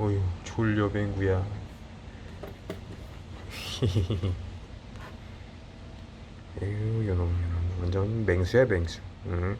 어휴 졸려 맹구야. 에휴 요놈 요놈 완전 맹수야 맹수. 응?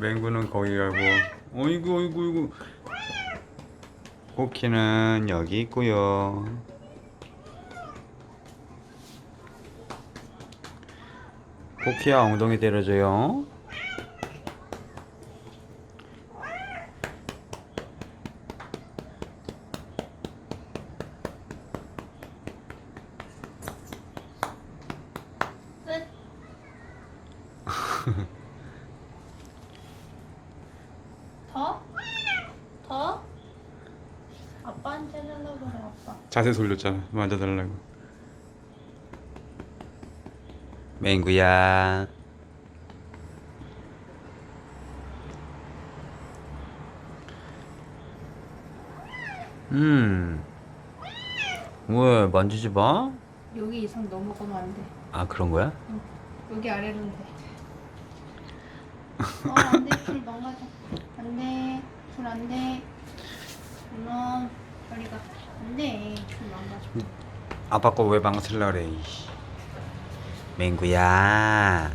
맹구는 거기 가고. 어이구 어이구 어이구. 코키는 여기 있고요. 코키야 엉덩이 때려줘요. 끝. 더? 더? 아빠한테 해달라고 그래 아빠 자세 돌렸잖아 만져달라고 맹구야 음. 왜 만지지 마? 여기 이상 넘어가면 안돼 아 그런 거야? 여기 아래로는 돼 어, 안 돼. 불 망가져 안 돼. 불 안 돼. 그럼 빨리 가 안 돼. 불 망가져 아빠 거 왜 망설라 그래 이씨. 맹구야.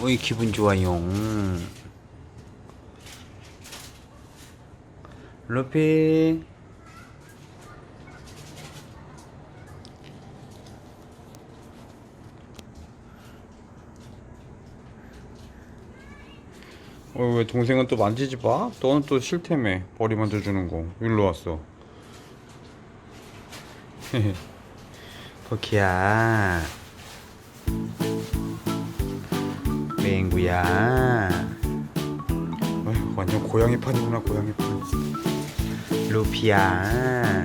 어이 기분 좋아요. 루피 어, 왜 동생은 또 만지지 마? 너는 또 싫다며 머리 만져주는 거. 일로 왔어. 코키야. 맹구야. 어휴, 완전 고양이 판이구나 고양이 판. 루피야